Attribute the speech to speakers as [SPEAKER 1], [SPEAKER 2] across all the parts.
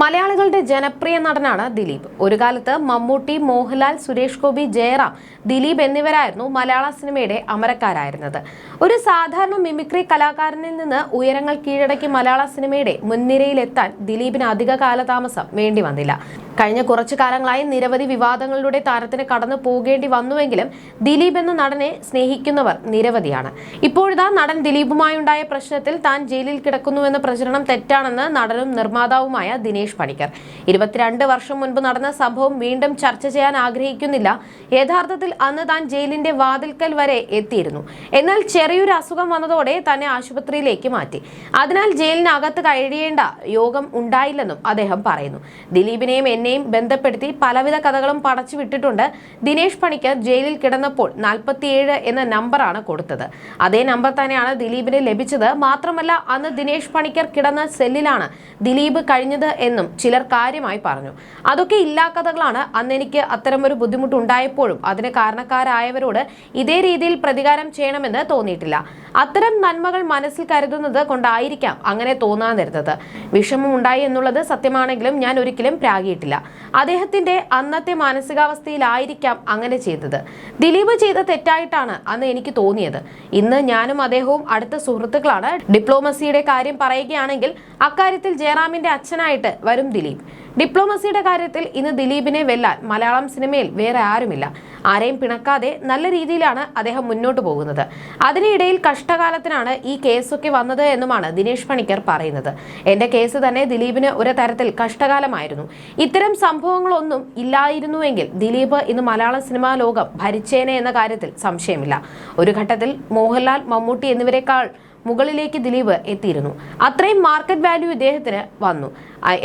[SPEAKER 1] മലയാളികളുടെ ജനപ്രിയ നടനാണ് ദിലീപ്. ഒരു കാലത്ത് മമ്മൂട്ടി മോഹൻലാൽ സുരേഷ് ഗോപി ജയറാം ദിലീപ് എന്നിവരായിരുന്നു മലയാള സിനിമയുടെ അമരക്കാരായിരുന്നത്. ഒരു സാധാരണ മിമിക്രി കലാകാരനിൽ നിന്ന് ഉയരങ്ങൾ കീഴടക്കി മലയാള സിനിമയുടെ മുൻനിരയിലെത്താൻ ദിലീപിന് അധിക കാലതാമസം വേണ്ടി വന്നില്ല. കഴിഞ്ഞ കുറച്ചു കാലങ്ങളായി നിരവധി വിവാദങ്ങളിലൂടെ താരത്തിന് കടന്നു പോകേണ്ടി വന്നുവെങ്കിലും ദിലീപ് എന്ന നടനെ സ്നേഹിക്കുന്നവർ നിരവധിയാണ്. ഇപ്പോഴിതാ നടൻ ദിലീപുമായുണ്ടായ പ്രശ്നത്തിൽ താൻ ജയിലിൽ കിടക്കുന്നുവെന്ന പ്രചരണം തെറ്റാണെന്ന് നടനും നിർമ്മാതാവുമായ ദിനേശ് പണിക്കർ. ഇരുപത്തിരണ്ട് വർഷം മുൻപ് നടന്ന സംഭവം വീണ്ടും ചർച്ച ചെയ്യാൻ ആഗ്രഹിക്കുന്നില്ല. യഥാർത്ഥത്തിൽ അന്ന് താൻ ജയിലിന്റെ വാതിൽക്കൽ വരെ എത്തിയിരുന്നു. എന്നാൽ ചെറിയൊരു അസുഖം വന്നതോടെ തന്നെ ആശുപത്രിയിലേക്ക് മാറ്റി. അതിനാൽ ജയിലിനകത്ത് കഴിയേണ്ട യോഗം ഉണ്ടായില്ലെന്നും അദ്ദേഹം പറയുന്നു. ദിലീപിനെയും എന്നെയും ബന്ധപ്പെടുത്തി പലവിധ കഥകളും പടച്ചു വിട്ടിട്ടുണ്ട്. ദിനേശ് പണിക്കർ ജയിലിൽ കിടന്നപ്പോൾ നാൽപ്പത്തിയേഴ് എന്ന നമ്പറാണ് കൊടുത്തത്. അതേ നമ്പർ തന്നെയാണ് ദിലീപിന് ലഭിച്ചത്. മാത്രമല്ല അന്ന് ദിനേശ് പണിക്കർ കിടന്ന സെല്ലിലാണ് ദിലീപ് കഴിഞ്ഞത് എന്നും ചിലർ കാര്യമായി പറഞ്ഞു. അതൊക്കെ ഇല്ലാ കഥകളാണ്. അന്ന് എനിക്ക് അത്തരമൊരു ബുദ്ധിമുട്ടുണ്ടായപ്പോഴും അതിന് കാരണക്കാരായവരോട് ഇതേ രീതിയിൽ പ്രതികാരം ചെയ്യണമെന്ന് തോന്നിയിട്ടില്ല. അത്തരം നന്മകൾ മനസ്സിൽ കരുതുന്നത് കൊണ്ടായിരിക്കാം അങ്ങനെ തോന്നാതിരുന്നത്. വിഷമം ഉണ്ടായി എന്നുള്ളത് സത്യമാണെങ്കിലും ഞാൻ ഒരിക്കലും പ്രാഗിയിട്ടില്ല. അദ്ദേഹത്തിന്റെ അന്നത്തെ മാനസികാവസ്ഥയിലായിരിക്കാം അങ്ങനെ ചെയ്തത്. ദിലീപ് ചെയ്ത തെറ്റായിട്ടാണ് അന്ന് എനിക്ക് തോന്നിയത്. ഇന്ന് ഞാനും അദ്ദേഹവും അടുത്ത സുഹൃത്തുക്കളാണ്. ഡിപ്ലോമസിയുടെ കാര്യം പറയുകയാണെങ്കിൽ അക്കാര്യത്തിൽ ജയറാമിന്റെ അച്ഛനായിട്ട് വരും ദിലീപ്. ഡിപ്ലോമസിയുടെ കാര്യത്തിൽ ഇന്ന് ദിലീപിനെ വെല്ലാൻ മലയാളം സിനിമയിൽ വേറെ ആരുമില്ല. ആരെയും പിണക്കാതെ നല്ല രീതിയിലാണ് അദ്ദേഹം മുന്നോട്ട് പോകുന്നത്. അതിനിടയിൽ കഷ്ടകാലത്തിനാണ് ഈ കേസൊക്കെ വന്നത് എന്നുമാണ് ദിനേശ് പണിക്കർ പറയുന്നത്. എന്റെ കേസ് തന്നെ ദിലീപിന് ഒരു തരത്തിൽ കഷ്ടകാലമായിരുന്നു. ഇത്തരം സംഭവങ്ങളൊന്നും ഇല്ലായിരുന്നുവെങ്കിൽ ദിലീപ് ഇന്ന് മലയാള സിനിമാ ലോകം ഭരിച്ചേനെ എന്ന കാര്യത്തിൽ സംശയമില്ല. ഒരു ഘട്ടത്തിൽ മോഹൻലാൽ മമ്മൂട്ടി എന്നിവരെക്കാൾ മുകളിലേക്ക് ദിലീപ് എത്തിയിരുന്നു. അത്രയും മാർക്കറ്റ് വാല്യൂ ഇദ്ദേഹത്തിന് വന്നു.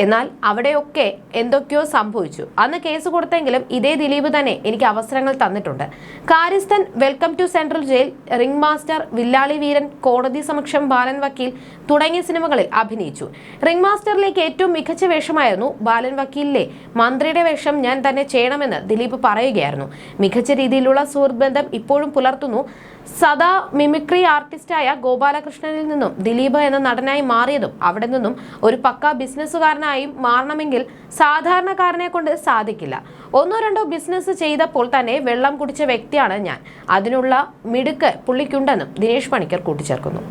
[SPEAKER 1] എന്നാൽ അവിടെയൊക്കെ എന്തൊക്കെയോ സംഭവിച്ചു. അന്ന് കേസ് കൊടുത്തെങ്കിലും ഇതേ ദിലീപ് തന്നെ എനിക്ക് അവസരങ്ങൾ തന്നിട്ടുണ്ട്. Karyasthan welcome to central jail ring master Villali Veeran കോടതി സമക്ഷം ബാലൻ വക്കീൽ തുടങ്ങിയ സിനിമകളിൽ അഭിനയിച്ചു. റിംഗ് മാസ്റ്ററിലേക്ക് ഏറ്റവും മികച്ച വേഷമായിരുന്നു ബാലൻ വക്കീലിലെ മന്ത്രിയുടെ വേഷം ഞാൻ തന്നെ ചെയ്യണമെന്ന് ദിലീപ് പറയുകയായിരുന്നു. മികച്ച രീതിയിലുള്ള സുഹൃത്ത് ബന്ധം ഇപ്പോഴും പുലർത്തുന്നു. സദാ മിമിക്രി ആർട്ടിസ്റ്റായ ഗോപാലകൃഷ്ണനിൽ നിന്നും ദിലീപ് എന്ന നടനായി മാറിയതും അവിടെ നിന്നും ഒരു പക്ക ബിസിനസ്സുകാരനായും മാറണമെങ്കിൽ സാധാരണക്കാരനെ കൊണ്ട് സാധിക്കില്ല. ഒന്നോ രണ്ടോ ബിസിനസ് ചെയ്തപ്പോൾ തന്നെ വെള്ളം കുടിച്ച വ്യക്തിയാണ് ഞാൻ. അതിനുള്ള മിടുക്ക് പുള്ളിക്കുണ്ടെന്നും ദിനേശ് പണിക്കർ കൂട്ടിച്ചേർക്കുന്നു.